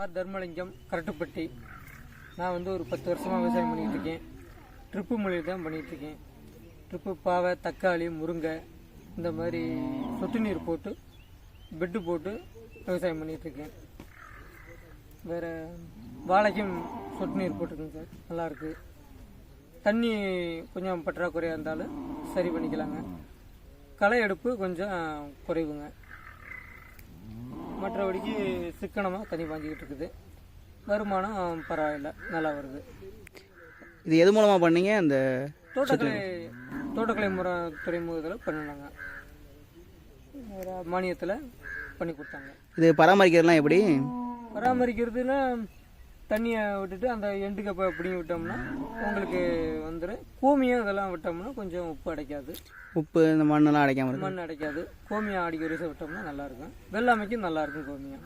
R Dharmalingam Karattupatti. நான் வந்து ஒரு பத்து வருஷமாக விவசாயம் பண்ணிகிட்டு இருக்கேன். ட்ரிப்பு மொழியில் தான் பண்ணிகிட்டு இருக்கேன். ட்ரிப்பு பாவை தக்காளி முருங்கை இந்த மாதிரி சொட்டு நீர் போட்டு பெட்டு போட்டு விவசாயம் பண்ணிகிட்ருக்கேன் வேறு வாழைக்கும் சொட்டு நீர் போட்டுருக்கேங்க சார். நல்லாயிருக்கு தண்ணி கொஞ்சம் பற்றாக்குறையாக இருந்தாலும் சரி பண்ணிக்கலாங்க. களை எடுப்பு கொஞ்சம் குறைவுங்க. மற்றபடிக்கு சிக்கனமாக தண்ணி பாஞ்சிக்கிட்டு இருக்குது வருமானம் பரவாயில்ல நல்லா வருது. இது எது மூலமாக பண்ணீங்க? அந்த தோட்டக்கலை தோட்டக்கலை முறை துறைமுகத்தில் பண்ணினாங்க. மானியத்தில் பண்ணி கொடுத்தாங்க. இது பராமரிக்கிறதுலாம் எப்படி? பராமரிக்கிறதுனா தண்ணியை விட்டுட்டு அந்த எண்டு கப்பை பிடிங்கி விட்டோம்னா உங்களுக்கு வந்துடும் கோமியம் இதெல்லாம் விட்டோம்னா கொஞ்சம் உப்பு அடைக்காது. உப்பு இந்த மண்ணெல்லாம் அடைக்காம மண் அடைக்காது. கோமியம் அடிக்க ஒரு விட்டோம்னா நல்லாயிருக்கும். வெள்ளாமைக்கும் நல்லாயிருக்கும் கோமியம்.